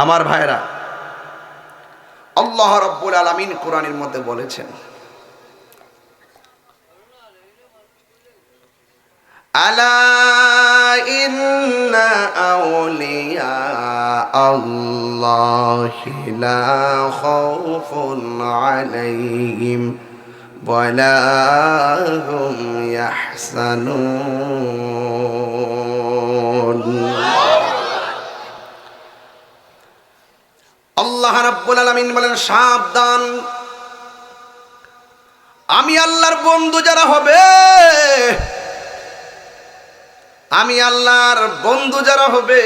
আমার ভাইরা আল্লাহ রব্বুল আলামিন কোরআনের মধ্যে বলেছেন আলা ইন্না হুম আল্লাহ রাব্বুল আলামিন বলেন, সাবধান। আমি আল্লাহর বন্ধু যারা হবে, আমি আল্লাহর বন্ধু যারা হবে,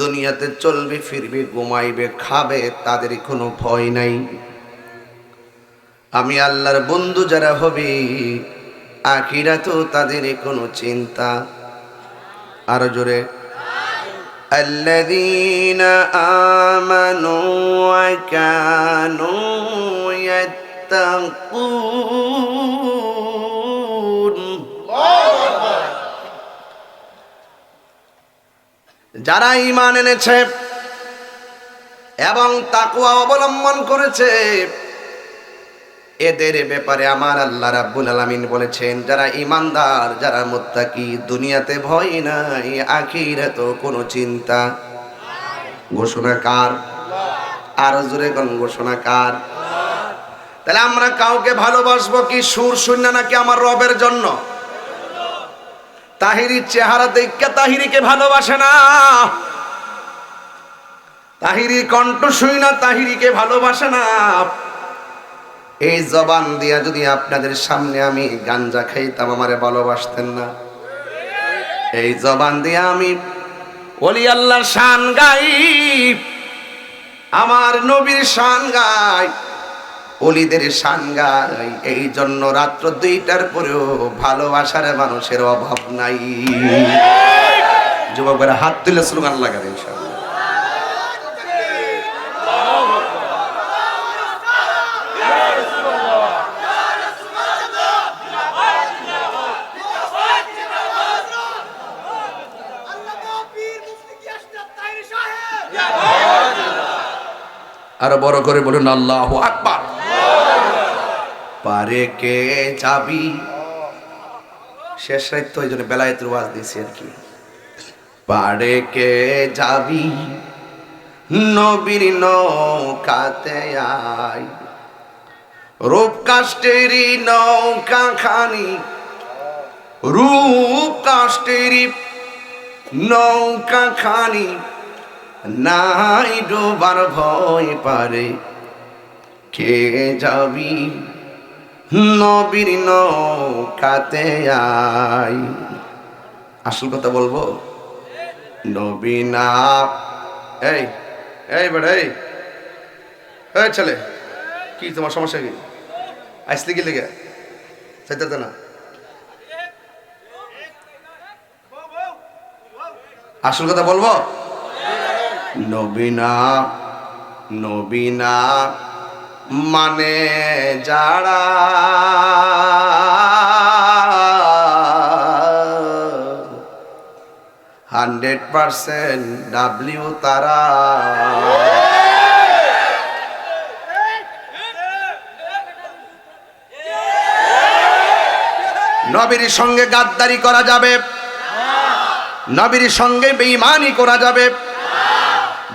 দুনিয়াতে চলবে, ফিরবে, ঘুমাইবে, খাবে, তাদের কোনো ভয় নাই। আমি আল্লাহর বন্ধু যারা হবে, আখিরাতেও তাদের কোনো চিন্তা আরও জোরে الذين آمنوا وكانوا يتقون যারা ঈমান এনেছে এবং তাকুয়া অবলম্বন করেছে এদের ব্যাপারে আমার আল্লাহ রাব্বুল আলামিন বলেছেন, যারা ইমানদার যারা মুত্তাকি, দুনিয়াতে ভয় নাই আখিরাতেও কোনো চিন্তা। ঘোষণা কার? আর জোরে কোন ঘোষণা কার? তাহলে আমরা কাউকে ভালোবাসবো কি সুর শূন্য নাকি আমার রবের জন্য? তাহিরির চেহারা দেখে তাহিরিকে ভালোবাসে না। তাহিরি কণ্ঠ শুই না, তাহিরিকে ভালোবাসে না। এই জবান দিয়া যদি আপনাদের সামনে আমি গাঞ্জা খাইতাম, আমারে ভালোবাসতেন না। এই জবান দিয়া আমি ওলি আল্লাহর শান গাই, আমার নবীর শান গাই অলিদের শান গাই। এই জন্য রাত্র দুইটার পরেও ভালোবাসার মানুষের অভাব নাই। যুবকেরা হাত তুলে স্লোগান লাগাবে, ইনশাআল্লাহ। আরও বড় করে বলুন, আল্লাহ আকবার। পারে কে যাবি? শেষ রাত তো ওই জন্য বেলায়েত ওয়াজ দিয়েছি আর কি। পারে কে যাবি? নবীর নৌকাতে আই রূপ কাষ্টেরি নৌকা খানি রূপ কাষ্টেরি নৌকা খানি। নাই ডোবার ভয় পারে। কে যাবি? নবীর নৌকাতে আই আসল কথা বলব? নবীনা এই এই বেটা, এই। এই ছেলে, কি তোমার সমস্যা কি? আসলে কি লেগে? চাইতে না। আসল কথা বলব? নবীনা নবীনা মানে যারা হান্ড্রেড পারসেন্ট ডাব্লিউ তারা। নবীর সঙ্গে গাদ্দারি করা যাবে। নবীর সঙ্গে বেঈমানি করা যাবে।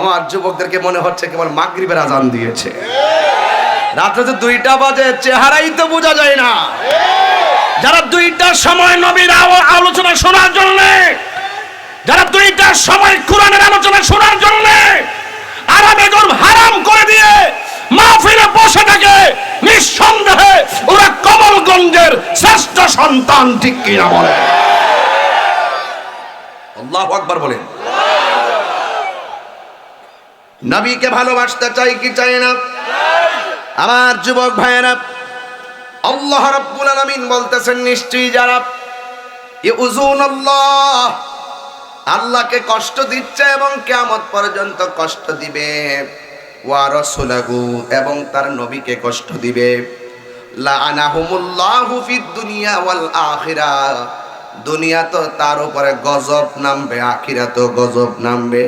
আমার যুবকদেরকে মনে হচ্ছে কেবল মাগরিবের আজান দিয়েছে। রাত্রে তো দুইটা বাজে, চেহারাই তো বোঝা যায় না। যারা দুইটার সময় নবীর আলোচনা শোনার জন্য, যারা দুইটার সময় কোরআনের আলোচনা শোনার জন্য আরামে গর্ভ হারাম করে দিয়ে মাহফিলে বসে থাকে, নিঃসন্দেহে ওরা কমলগঞ্জের শ্রেষ্ঠ সন্তান ঠিক কিনা বলে। আল্লাহ আকবার বলেন। নবীকে ভালোবাসতে চাই কি চাই না? আমার যুবক ভাইয়েরা, আল্লাহ রাব্বুল আলামিন বলতেছেন নিশ্চয়ই যারা আল্লাহ আল্লাহকে কষ্ট দিচ্ছে এবং কিয়ামত পর্যন্ত কষ্ট দিবে। ওয়া রাসূলাহু, এবং তার নবীকে কষ্ট দিবে। লাআনাহুমুল্লাহু ফিদ দুনিয়া ওয়াল আখিরাহ দুনিয়া তো তার উপরে গজব নামবে, আখিরাতেও গজব নামবে।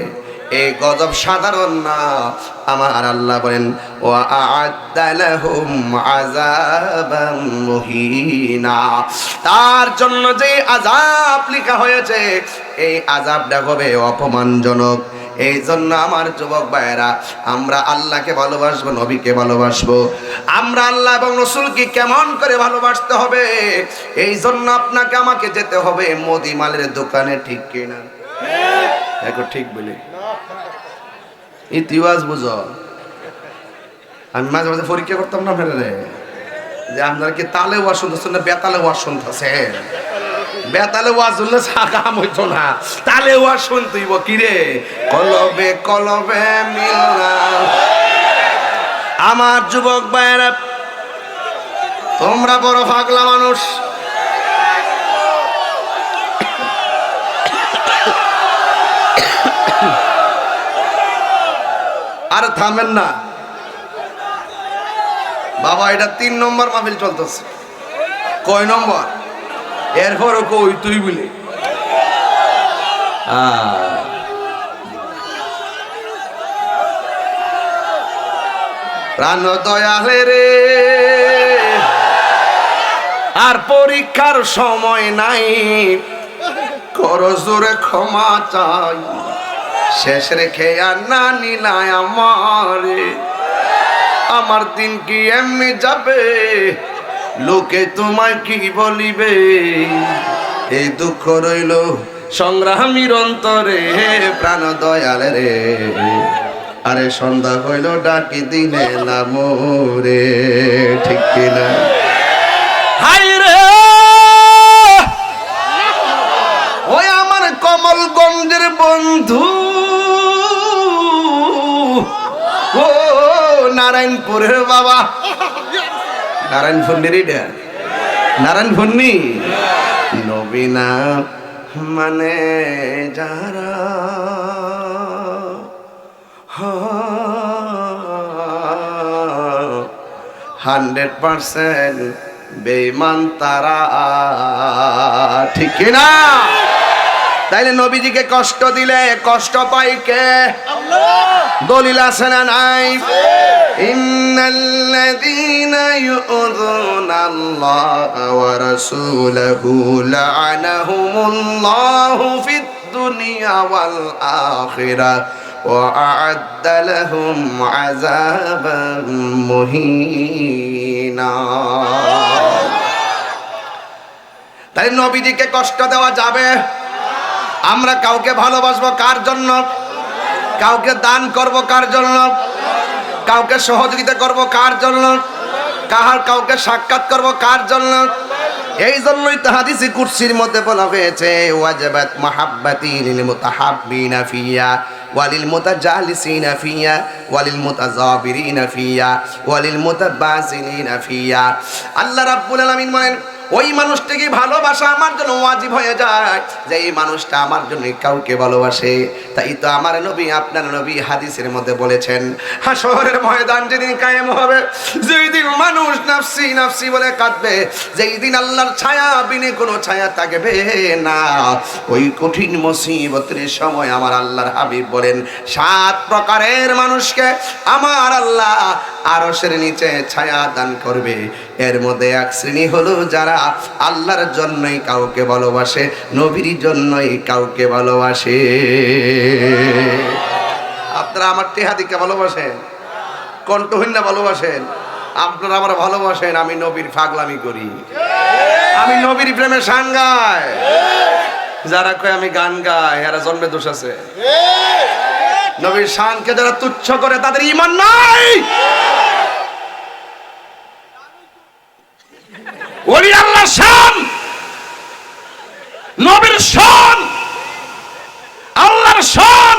এই গজব সাধারণ না। আমার আল্লাহ বলেন ও মুহিনা। তার জন্য যে আযাব লিখা হয়েছে এই আযাবটা হবে অপমানজনক। এই জন্য আমার যুবক ভাইয়েরা আমরা আল্লাহকে ভালোবাসবো নবীকে ভালোবাসবো। আমরা আল্লাহ এবং রসুলকে কেমন করে ভালোবাসতে হবে? এই জন্য আপনাকে আমাকে যেতে হবে মোদি মালের দোকানে ঠিক কিনা? এখন ঠিক বলি। ইতিবাস বুঝো। আমি মাঝে মাঝে পরীক্ষা করতাম না ফেলে যে আপনারা কি তালে ওয়াজ শুনতেছেন না বেতালে ওয়াজ শুনতেছেন? বেতালে ওয়াজ শুনলে সাকাম হইতো না। তালে ওয়াজ শুনতেইব কি রে? কলবে কলবে মিলনা। আমার যুবক ভাইয়েরা, তোমরা বড় পাগলা মানুষ। আর থামেন না। বাবা, এটা তিন নম্বর মাহফিল চলতেছে। কয় নম্বর? এরপরও কই তুই বলি। প্রাণ দয়ালে রে। আর পরীক্ষার সময় নাই। কর জোরে ক্ষমা চাই। শেষ রেখে আর না নিলায় আমারে। আমার দিন কি এমনি যাবে? লোকে তোমায় কি বলিবে? এই দুঃখ রইল সংগ্রামীর অন্তরে, প্রাণ দয়াল রে। আরে সন্ধ্যা হইল ডাকি দিনে না মোরে ঠিক কিনা? হাই রে! ওই আমার কমলগঞ্জের বন্ধু। নারায়ণপুরের বাবা। নারায়ণ ফন্ডির এটা? নারায়ণ ফন্ডি নবীনা মানে যারা হান্ড্রেড পার্সেন্ট বেইমান তারা, ঠিক না তাইলে নবীজিকে কষ্ট দিলে কষ্ট পাই কে দলিল আছে না নাই ইন্নাল্লাযীনা ইউযুনা আল্লাহ ওয়া রাসূলাহু লা'আনাহুমুল্লাহু ফিদ দুনিয়া ওয়াল আখিরাহ وأعد لهم عذابا مهينا তাই নবীজিকে কষ্ট দেওয়া যাবে আমরা কাউকে ভালোবাসবো কার জন্য? কাউকে দান করব কার জন্য? কাউকে সহযোগিতা করব কার জন্য? কাহার কাউকে সাক্ষাৎ করব কার জন্য? এই জন্যই তো হাদিসে কুরসির মধ্যে বলা হয়েছে, ওয়াজাবাত মাহাব্বাতি লিল মুতাহাব্বিনা ফিয়া ওয়ালিল মুতাজালিসিনা ফিয়া ওয়ালিল মুতাজাবিরিনা ফিয়া ওয়ালিল মুতাবাসিলিনা ফিয়া। আল্লাহ রাব্বুল আলামিন বলেন ওই মানুষটাকে ভালোবাসা আমার জন্য ওয়াজিব হয়ে যায়। যে এই মানুষটা আমার জন্য কাউকে ভালোবাসে, তাই তো আমার নবী আপনার নবী হাদিসের মধ্যে বলেছেন শহরের ময়দান যেদিন কায়েম হবে যেই দিন মানুষ নাফসি নাফসি বলে কাঁদবে যেই দিন আল্লাহর ছায়া বিনে কোনো ছায়া থাকবে না। ওই কঠিন মুসিবতের সময় আমার আল্লাহর হাবিব বলেন, সাত প্রকারের মানুষকে আমার আল্লাহ আরশের নিচে ছায়া দান করবে। এর মধ্যে এক শ্রেণি হলো যারা আল্লাহর জন্যই কাউকে ভালোবাসে নবীর জন্যই কাউকে ভালোবাসে। আপনারা আমার টেহাদিকে ভালোবাসেন? কণ্ঠহীন ভালোবাসেন? আপনারা আমার ভালোবাসেন আমি নবীর ফাগলামি করি। আমি নবীর প্রেমে সান গাই যারা কয় আমি গান গাই এরা জন্মে দোষ আছে। নবীর শানকে যারা তুচ্ছ করে তাদের ইমান নাই ওলি আল্লাহ শান নবীর শান আল্লাহর শান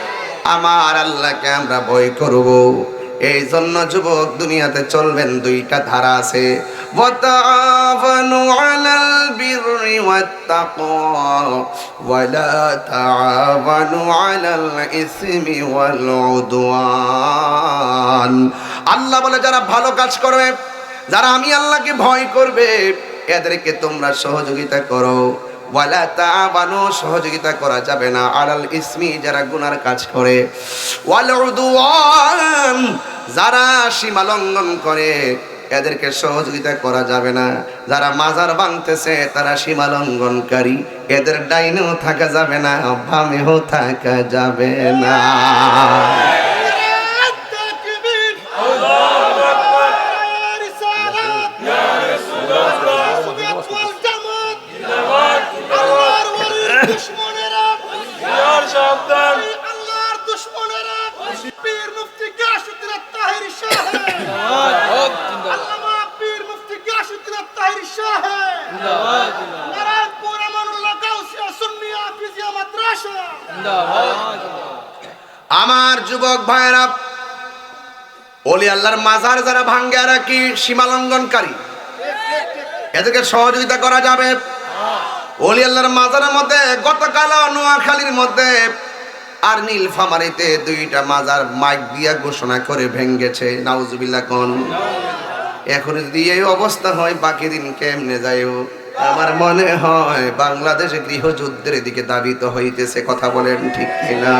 আমার আল্লাহকে আমরা ভয় করব। এই জন্য যুবক দুনিয়াতে চলবেন, দুইটা ধারা আছে। আল্লাহ বলে, যারা ভালো কাজ করবে, যারা আমি আল্লাহকে ভয় করবে, এদেরকে তোমরা সহযোগিতা করো। ওয়ালা তাবানু সহযোগিতা করা যাবে না। আলাল ইসমি, যারা গুনার কাজ করে। ওয়াল উদওয়ান, যারা সীমা লঙ্ঘন করে, এদেরকে সহযোগিতা করা যাবে না। যারা মাজার ভাঙতেছে তারা সীমা লঙ্ঘনকারী। এদের ডাইনেও থাকা যাবে না, বামেও থাকা যাবে না। যুবক ভাইরা ওলি আল্লাহর মাজার যারা ভাঙ্গে রাখি সীমা লঙ্ঘনকারী? এদেরকে সহযোগিতা করা যাবে। ওলি আল্লাহর মাজারের মধ্যে গতকাল নোয়াখালীর মধ্যে আর নীলফামারিতে দুইটা মাজার মাইক দিয়া ঘোষণা করে ভেঙ্গেছে। নাউজুবিল্লাহ কোন? এখন যদি এই অবস্থা হয়, বাকি দিন কেমনে যাইও? আমার মনে হয় বাংলাদেশে গৃহযুদ্ধের দিকে দাবিত হইতেছে, কথা বলেন ঠিক কিনা?